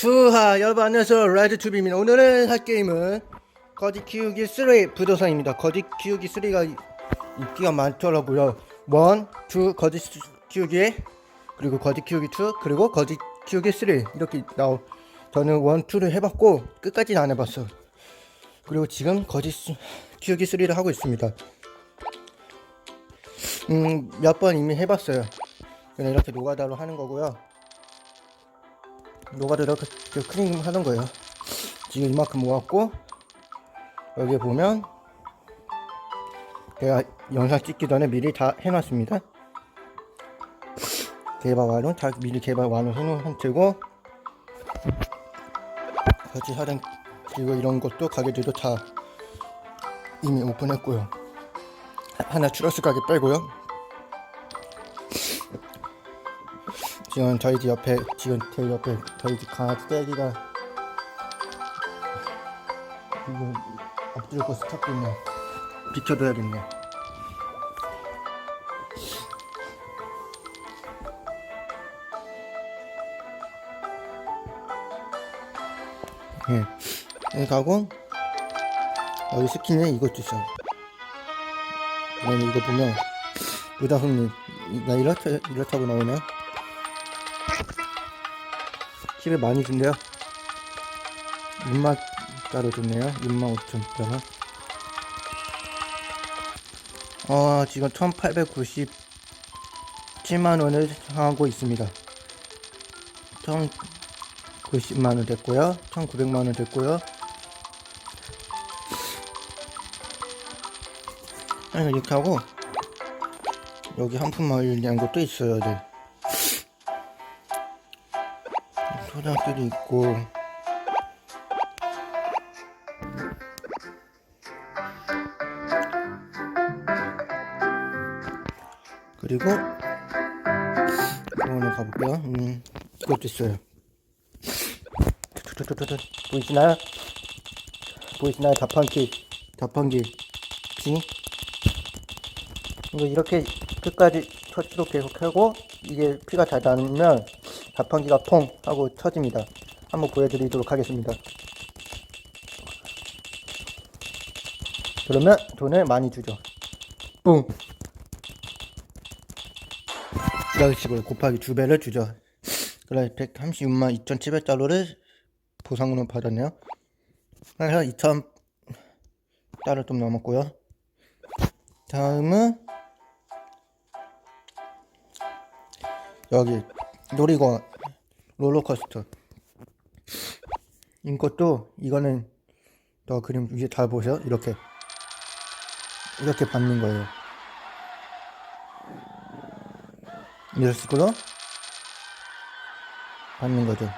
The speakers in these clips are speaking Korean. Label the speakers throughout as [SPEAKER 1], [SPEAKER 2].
[SPEAKER 1] 주하 여러분 안녕하세요 라이드투비입니다. 오늘은 할 게임은 거지 키우기 3 부도산입니다. 거지 키우기 3가 인기가 많더라고요. 1, 2 거지 수- 키우기 그리고 거지 키우기 2 그리고 거지 키우기 3 이렇게 나오 저는 1, 2를 해봤고 끝까지는 안 해봤어 그리고 지금 거지 수- 키우기 3를 하고 있습니다. 음몇 번 이미 해봤어요. 그냥 이렇게 노가다로 하는 거고요 노가다 이렇게 크림 하는 거예요. 지금 이만큼 모았고 여기 보면 제가 영상 찍기 전에 미리 다 해놨습니다. 개발 완료 다 미리 개발 완료 해놓은 상태고 같이 하던 그리고 이런 것도 가게들도 다 이미 오픈했고요. 하- 하나 추러스 가게 빼고요. 지금 저희 집 옆에 지금 제 옆에 저희 집 강아지 떼기가 이거 엎드려고 스탑고 있네. 비켜줘야겠네. 예. 여기 가고. 여기 스킨에 이것도 있어요 그다음에 이거 보면 의다손님 나 이렇다 이렇다고 나오네 팁을 많이 준대요. 6만 따로 줬네요. 6만 5천 따로 어 지금 1897만 원을 하고 있습니다. 1090만 원 됐고요. 1900만 원 됐고요. 아니, 이렇게 하고 여기 한푼 마을이라는 것도 있어요 네. 초등학교도 있고 그리고 이거는 가볼게요 음 이것도 있어요. 보이시나요? 보이시나요? 자판기 자판기 지 이거 이렇게 끝까지 터치로 계속 하고 이게 피가 잘 나면 자판기가 퐁 하고 쳐집니다. 한번 보여드리도록 하겠습니다. 그러면 돈을 많이 주죠. 뿡. 이런 식으로 곱하기 두 배를 주죠. 그래 136만 2,700달러를 보상으로 받았네요. 그래서 2,000 달러 좀 넘었고요. 다음은 여기 놀이공원 롤러코스터. 이것도 이거는 더 그림 위에 잘 보세요 이렇게. 이렇게 받는 거예요. 이런 식으로 받는 거죠.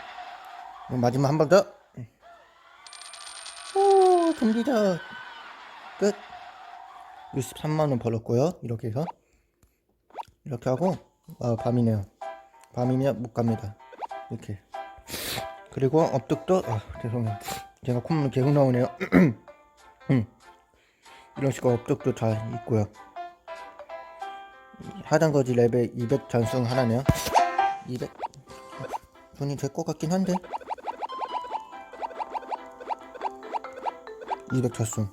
[SPEAKER 1] 마지막 한 번 더. 오 금기자 끝. 63만원 벌었고요. 이렇게 해서. 이렇게 하고 아 밤이네요. 밤이면 못 갑니다 이렇게. 그리고 업득도 아 죄송해요. 제가 콧물 계속 나오네요. 음. 이런 식으로 업득도 잘 있고요. 하단거지 레벨 200 전승 하나네요. 200 돈이 될 것 같긴 한데. 200 전승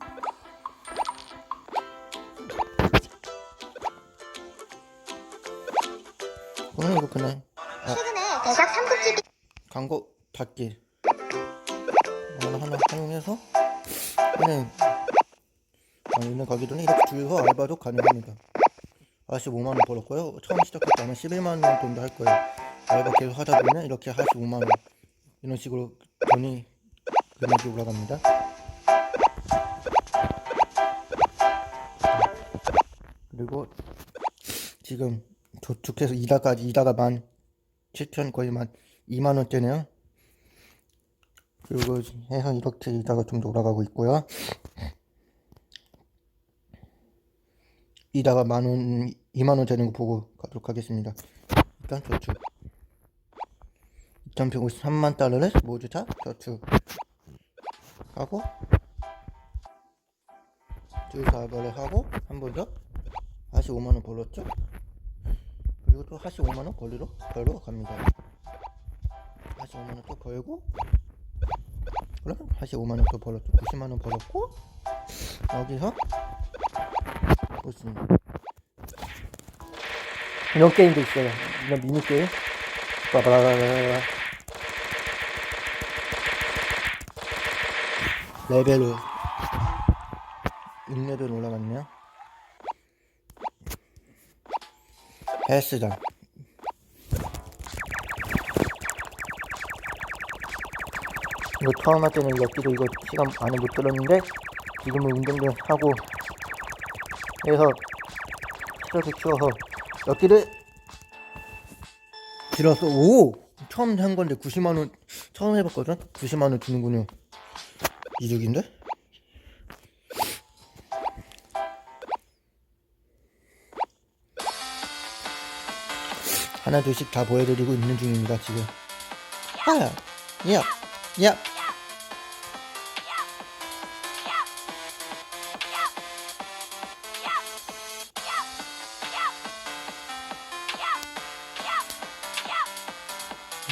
[SPEAKER 1] 오늘 이거 그냥
[SPEAKER 2] 최근에 대작 삼국지
[SPEAKER 1] 광고 닫기. 이거 하나 사용해서 얘는 아, 얘는 가기 전에 이렇게 줄여서 알바도 가능합니다. 45만원 벌었고요. 처음 시작할 때는 11만원 정도 할 거예요. 알바 계속 하다 보면 이렇게 45만원. 이런 식으로 돈이 금액이 올라갑니다. 그리고 지금 저축해서 이다까지 이다가 만 7천 거의 만 2만 원대네요. 그리고 해서 이렇게 이다가 좀더 올라가고 있고요. 이다가 만 원, 2만 원 되는 거 보고 가도록 하겠습니다. 일단 저축. 2,153만 달러를 모두 다 저축 하고 둘 사발을 하고 한 번 더 다시 5만 원 벌었죠? 그리고 또 다시 5만 원 걸리러 걸러 갑니다. 다시 5만 원 또 벌고 그럼 다시 5만 원 또 벌었죠. 90만 원 벌었고 여기서 무슨 이런 게임도 있어요. 이런 미니 게임. 빠바라바라바라. 레벨을 6레벨 올라갔네요 헬스장 이거 처음 할 때는 역기도 이거 시간 안에 못 들었는데 지금은 운동도 하고 해서 스트레스 키워서 역기를 들어서 오! 처음 한 건데 90만 원 처음 해봤거든? 90만 원 주는군요. 이득인데 하나 둘씩 다 보여드리고 있는 중입니다 지금 하야 야 야.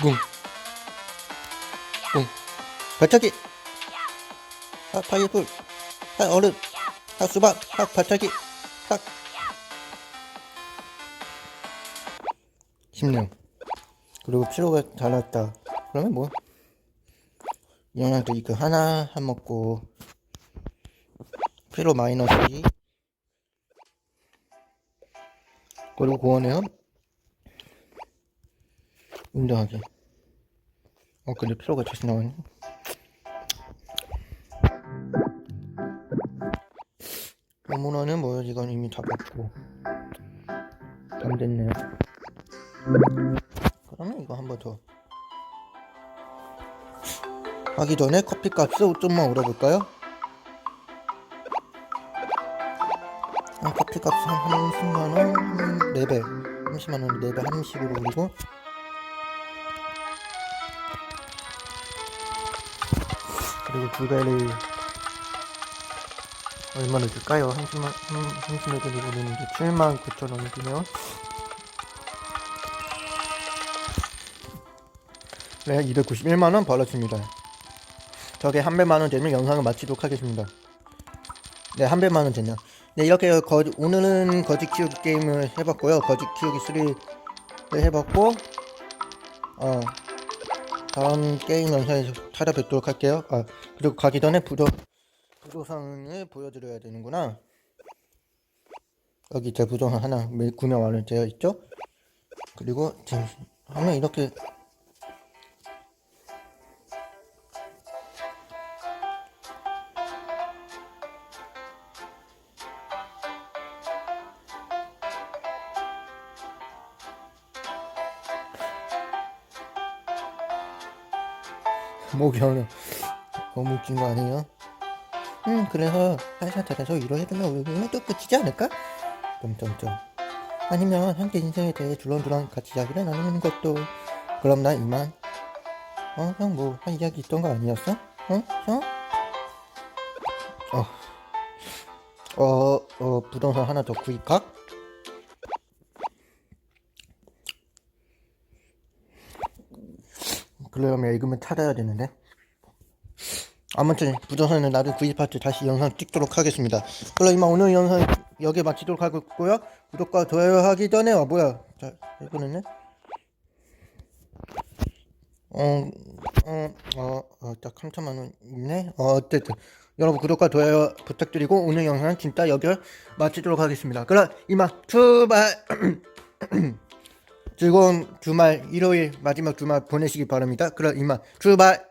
[SPEAKER 1] 궁. 궁. 발차기. 아, 파이풀. 아, 얼음. 아, 수박. 아, 발차기. 심령. 그리고 피로가 잘 났다. 그러면 뭐, 영양도 이거 하나 한 먹고, 피로 마이너스 2. 그리고 고원해요. 운동하기. 어, 근데 피로가 다시 나왔네. 어머나는 뭐야, 이건 이미 다 봤고. 안 됐네요. 그러면 이거 한 번 더. 하기 전에 커피 값을 좀만 올려볼까요? 아, 커피 값 한 30만원, 한 4배. 30만원 4배 한 식으로 올리고. 그리고 두 배를 얼마나 줄까요? 30만, 한, 30매들이 오르는데 7만 9천 원이네요. 네, 291만 원 벌었습니다. 저게 한 배만 원 되면 영상을 마치도록 하겠습니다. 네, 한 배만 원 됐냐. 네, 이렇게 거, 오늘은 거짓 키우기 게임을 해봤고요. 거짓 키우기 3를 해봤고, 어, 다음 게임 영상에서 찾아뵙도록 할게요. 아, 그리고 가기 전에 부도, 부도상을 보여드려야 되는구나. 여기 제 부도상 하나 구매 완료되어 있죠? 그리고 지금 하면 이렇게 목이 오늘 너무 웃긴 거 아니에요? 음 그래서 들어서 일을 해두면 우리는 또 끝이지 않을까? 점점점 아니면 함께 인생에 대해 줄렁줄렁 같이 이야기를 나누는 것도 그럼 나 이만 어 형 뭐 한 이야기 있던 거 아니었어? 어? 형? 어. 어, 어, 부동산 하나 더 구입할 그러려면 읽으면 찾아야 되는데. 아무튼 부동산은 나를 구입할 때 다시 영상 찍도록 하겠습니다. 그럼 이만 오늘 영상 여기 마치도록 하겠고요. 구독과 좋아요 하기 전에 아 뭐야? 자 이거는요? 어, 어, 어, 어, 딱 3천만 원 있네. 어, 어쨌든 여러분 구독과 좋아요 부탁드리고 오늘 영상 진짜 여기 마치도록 하겠습니다. 그럼 이만 출발. 즐거운 주말 일요일 마지막 주말 보내시기 바랍니다. 그럼 이만 출발.